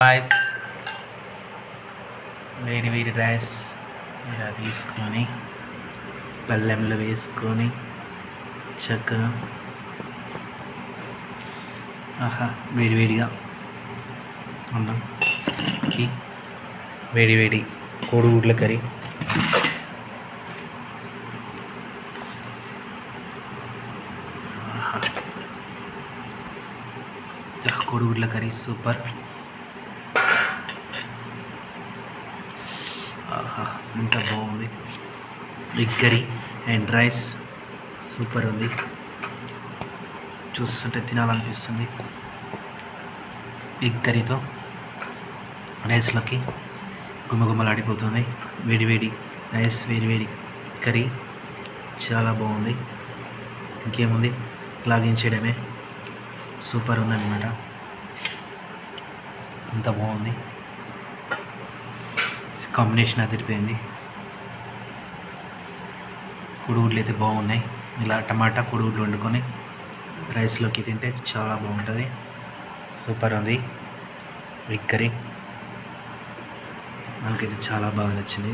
Rice వేడి వేడి rice ఇలా తీసుకొని పళ్ళెంలో వేసుకొని చక్కగా ఆహా వేడి వేడిగా అన్నంకి వేడి వేడి కోడిగుడ్ల కర్రీ ఆహా. కోడిగుడ్ల కర్రీ సూపర్ ఆహా ఎంత బాగుంది. Egg curry and rice super ఉంది. చూస్తుంటే తినాలనిపిస్తుంది. ఎగ్ కర్రీతో రైస్లోకి గుమగుమలాడిపోతుంది. వేడి వేడి రైస్ వేడి వేడి కర్రీ చాలా బాగుంది. ఇంకేముంది? లాగించేయడమే సూపర్ ఉందన్నమాట. అంత బాగుంది. కాంబినేషన్ అదిరిపోయింది. కుడుగుడ్లు అయితే బాగున్నాయి. ఇలా టమాటా కుడుగుడ్లు వండుకొని రైస్లోకి తింటే చాలా బాగుంటుంది. సూపర్ ఉంది. ఎగ్ కర్రీ నాకైతే చాలా బాగా నచ్చింది.